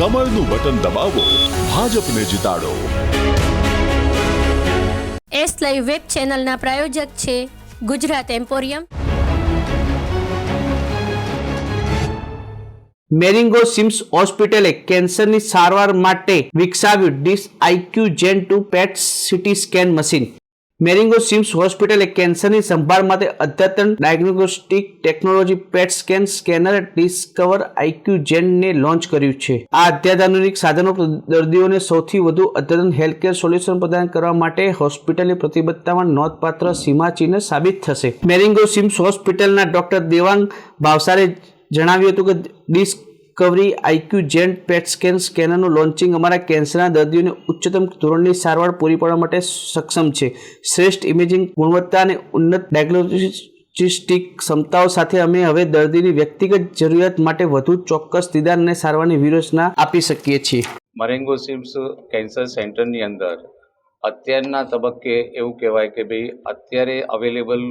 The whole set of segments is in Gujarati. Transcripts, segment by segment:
કમળનું બટન દબાવો ભાજપને જીતાડો. એસ લાઈવ વેબ ચેનલના પ્રાયોજક છે ગુજરાત એમ્પોરિયમ. મેરિંગો સિમ્સ હોસ્પિટલે કેન્સરની સારવાર માટે વિકસાવ્યું dis IQ gen two PET CT scan machine. Marengo CIMS હોસ્પિટલે કેન્સરની સંભાળ માટે અદ્યતન diagnostic technology PET scan, scanner, Discovery IQ જેનને launch કર્યું છે. આ અત્યાધુનિક સાધનો દર્દીઓને સૌથી વધુ અદ્યતન હેલ્થકેર સોલ્યુશન પ્રદાન કરવા માટે હોસ્પિટલની પ્રતિબદ્ધતામાં નોંધપાત્ર સીમાચિહ્ન સાબિત થશે. મેરિંગો સિમ્સ હોસ્પિટલના ડોક્ટર દેવાંગ ભાવસારે જણાવ્યું હતું કે Discovery IQ gen PET scan સ્કેનરનું launching અમારા કેન્સરના દર્દીઓને ઉચ્ચતમ ધોરણની સારવાર પૂરી પાડવા માટે સક્ષમ છે. શ્રેષ્ઠ ઇમેજિંગ ગુણવત્તા અને ઉન્નત ડાયગ્નોસ્ટિક ક્ષમતાઓ સાથે અમે હવે દર્દીની વ્યક્તિગત જરૂરિયાત માટે વધુ ચોક્કસ નિદાન અને સારવારની વ્યૂહરચના આપી શકીએ છીએ. મરેંગો સિમ્સ કેન્સર સેન્ટરની અંદર અત્યારના તબક્કે એવું કહેવાય કે ભાઈ અત્યારે અવેલેબલ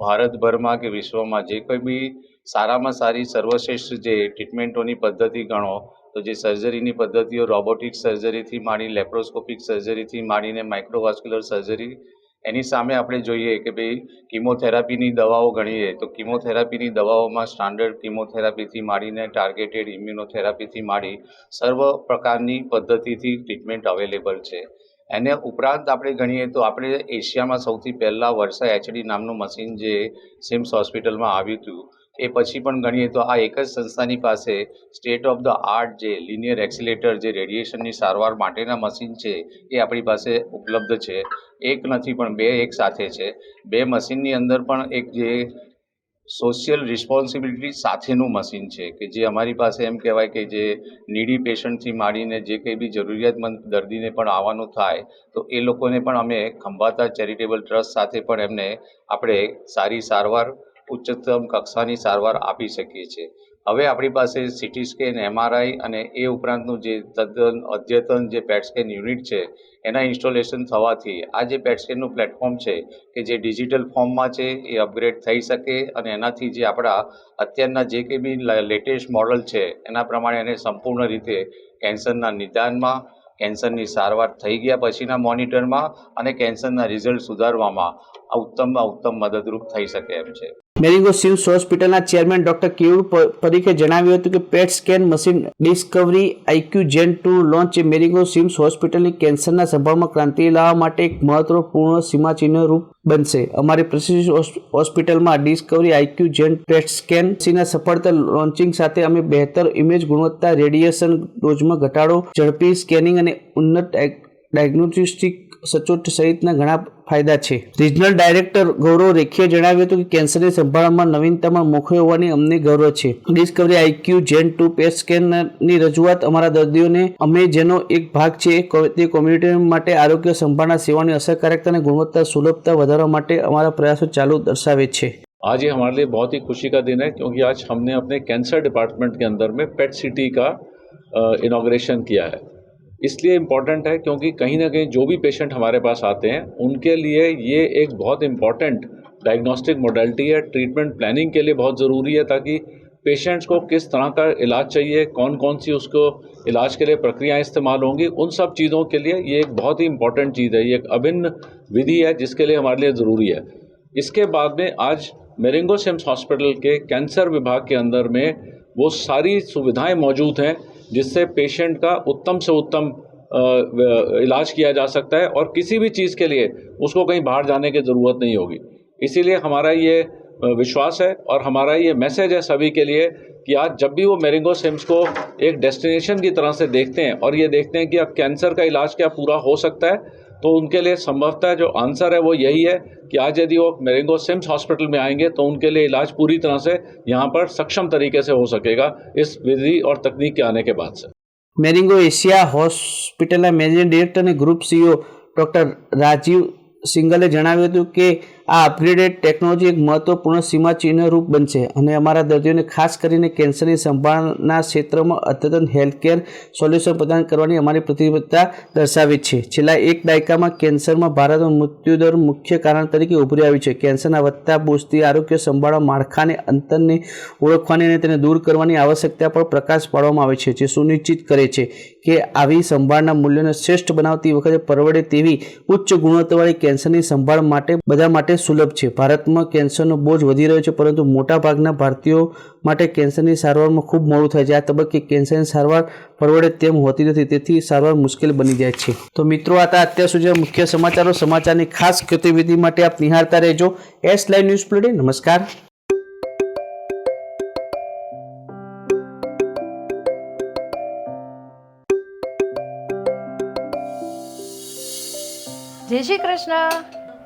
ભારતભરમાં કે વિશ્વમાં જે કોઈ બી સારામાં સારી સર્વશ્રેષ્ઠ જે ટ્રીટમેન્ટોની પદ્ધતિ ગણો, તો જે સર્જરીની પદ્ધતિઓ રોબોટિક સર્જરીથી માંડી લેપ્રોસ્કોપિક સર્જરીથી માંડીને માઇક્રોવાસ્ક્યુલર સર્જરી એની સામે આપણે જોઈએ કે ભાઈ કિમોથેરાપીની દવાઓ ગણીએ, તો કિમોથેરાપીની દવાઓમાં સ્ટાન્ડર્ડ કિમોથેરાપીથી માંડીને ટાર્ગેટેડ ઇમ્યુનોથેરાપીથી માંડી સર્વ પ્રકારની પદ્ધતિથી ટ્રીટમેન્ટ અવેલેબલ છે. એને ઉપરાંત આપણે ગણીએ તો આપણે એશિયામાં સૌથી પહેલાં વર્ષા એચડી નામનું મશીન જે સિમ્સ હોસ્પિટલમાં આવ્યું હતું એ પછી પણ ગણીએ તો આ એક જ સંસ્થાની પાસે સ્ટેટ ઓફ ધ આર્ટ જે લિનિયર એક્સિલેટર જે રેડિયેશનની સારવાર માટેના મશીન છે, એ આપણી પાસે ઉપલબ્ધ છે. એક નથી પણ બે એક સાથે છે. બે મશીનની અંદર પણ એક જે સોશિયલ રિસ્પોન્સિબિલિટી સાથેનું મશીન છે કે જે અમારી પાસે એમ કહેવાય કે જે નીડી પેશન્ટથી માંડીને જે કંઈ બી જરૂરિયાતમંદ દર્દીને પણ આવવાનું થાય, તો એ લોકોને પણ અમે ખંભાતા ચેરિટેબલ ટ્રસ્ટ સાથે પણ એમને આપણે સારી સારવાર ઉચ્ચતમ કક્ષાની સારવાર આપી શકીએ છીએ. હવે આપણી પાસે સિટી સ્કેન એમઆરઆઈ અને એ ઉપરાંતનું જે તદ્દન અદ્યતન જે પેટ સ્કેન યુનિટ છે, એના ઇન્સ્ટોલેશન થવાથી આ જે પેટ પ્લેટફોર્મ છે, કે જે ડિજિટલ ફોર્મમાં છે, એ અપગ્રેડ થઈ શકે અને એનાથી જે આપણા અત્યારના જે કંઈ બી લેટેસ્ટ મોડલ છે, એના પ્રમાણે એને સંપૂર્ણ રીતે કેન્સરના નિદાનમાં, કેન્સરની સારવાર થઈ ગયા પછીના મોનિટરમાં અને કેન્સરના રિઝલ્ટ સુધારવામાં આ ઉત્તમમાં ઉત્તમ મદદરૂપ થઈ શકે એમ છે. મેરિંગો સિમ્સ હોસ્પિટલના ચેરમેન ડોક્ટર કેયુર પરીખે જણાવ્યું હતું કે PET scan machine Discovery IQ gen two launch એ મેરિંગો સિમ્સ હોસ્પિટલની કેન્સરના સંભાવમાં ક્રાંતિ લાવવા માટે એક મહત્વપૂર્ણ સીમાચિહ્ન રૂપ બનશે. અમારી પ્રસિદ્ધ હોસ્પિટલમાં Discovery IQ gen PET scan મશીનના સફળતા લોન્ચિંગ સાથે અમે બહેતર ઇમેજ ગુણવત્તા રેડિયેશન ડોઝમાં ઘટાડો, ઝડપી સ્કેનિંગ અને ઉન્નત ડાય- ડાયગ્નોસ્ટિક સચોટ સહિતના ઘણા ફાયદા છે રિજનલ ડાયરેક્ટર ગૌરવ રેખીએ જણાવ્યું હતું કે કેન્સરની સંભાળમાં નવીનતામાં મોખરે હોવાની અમને ગૌરવ છે Discovery IQ Gen two PET સ્કેનની રજૂઆત અમારા દર્દીઓને અમે જેનો એક ભાગ છે કો- તે કોમ્યુનિટી માટે આરોગ્ય સંભાળના સેવાની અસરકારકતા અને ગુણવત્તા સુલભતા વધારવા માટે અમારા પ્રયાસો ચાલુ દર્શાવે છે आज ये हमारे लिए बहुत ही खुशी का दिन है क्योंकि आज हमने अपने कैंसर डिपार्टमेंट के अंदर में पेट सिटी का इनाग्रेशन किया है इसलिए इंपॉर्टेंट है क्योंकि कहीं ना कहीं जो भी पेशेंट हमारे पास आते हैं, उनके लिए ये एक बहुत इंपॉर्टेंट डायग्नोस्टिक मोडालिटी है। ट्रीटमेंट प्लानिंग के लिए बहुत ज़रूरी है ताकि पेशेंट्स को किस तरह का इलाज चाहिए कौन कौन सी उसको इलाज के लिए प्रक्रियाएँ इस्तेमाल होंगी, उन सब चीज़ों के लिए ये एक बहुत ही इंपॉर्टेंट चीज़ है। ये एक अभिन्न विधि है जिसके लिए हमारे लिए ज़रूरी है। इसके बाद में आज मेरेंगो सिम्स हॉस्पिटल के कैंसर विभाग के अंदर में वो सारी सुविधाएँ मौजूद हैं। जिससे पेशेंट का उत्तम से उत्तम इलाज किया जा सकता है और किसी भी चीज़ के लिए उसको कहीं बाहर जाने की ज़रूरत नहीं होगी। इसीलिए हमारा ये विश्वास है और हमारा ये मैसेज है सभी के लिए कि आज जब भी वो मेरिंगो सिम्स को एक डेस्टिनेशन की तरह से देखते हैं और ये देखते हैं कि अब कैंसर का इलाज क्या पूरा हो सकता है तो उनके लिए संभवतः जो आंसर है वो यही है कि आज यदि वो मेरेंगो सिम्स हॉस्पिटल में आएंगे तो उनके लिए इलाज पूरी तरह से यहाँ पर सक्षम तरीके से हो सकेगा इस विधि और तकनीक के आने के बाद से મેરિંગો એશિયા હોસ્પિટલના મેનેજિંગ ડિરેક્ટર અને ગ્રુપ સીઈઓ ડૉક્ટર રાજીવ સિંગલે જણાવ્યું હતું કે આ અપગ્રેડેડ ટેકનોલોજી એક મહત્વપૂર્ણ સીમાચિહ્ન રૂપ બનશે અને અમારા દર્દીઓને ખાસ કરીને કેન્સરની સંભાળના ક્ષેત્રમાં અદ્યતન હેલ્થકેર સોલ્યુશન પ્રદાન કરવાની અમારી પ્રતિબદ્ધતા દર્શાવી છે. છેલ્લા એક દાયકામાં કેન્સરમાં ભારતમાં મૃત્યુદર મુખ્ય કારણ તરીકે ઉભરી આવ્યું છે. કેન્સરના વધતા બોજથી આરોગ્ય સંભાળવા માળખાને અંતરને ઓળખવાની અને તેને દૂર કરવાની આવશ્યકતા પર પ્રકાશ પાડવામાં આવે છે, જે સુનિશ્ચિત કરે છે કે આવી સંભાળના મૂલ્યોને શ્રેષ્ઠ બનાવતી વખતે પરવડે તેવી ઉચ્ચ ગુણવત્તાવાળી કેન્સરની સંભાળ માટે, બધા માટે સુલભ છે. ભારતમાં કેન્સરનો બોજ વધી રહ્યો છે, પરંતુ મોટાભાગના ભારતીયો માટે કેન્સરની સારવારમાં ખૂબ મોડું થાય છે. આ તબક્કે કેન્સરની સારવાર પરવડે તેમ હોતી નથી, તેથી સારવાર મુશ્કેલ બની જાય છે. તો મિત્રો, આ અત્યાર સુધીના મુખ્ય સમાચારો. સમાચારની ખાસ ગતિવિધિ માટે આપ નિહાળતા રહેજો. એસ લાઈવ ન્યૂઝ પ્લેટે નમસ્કાર. જય શ્રી કૃષ્ણ.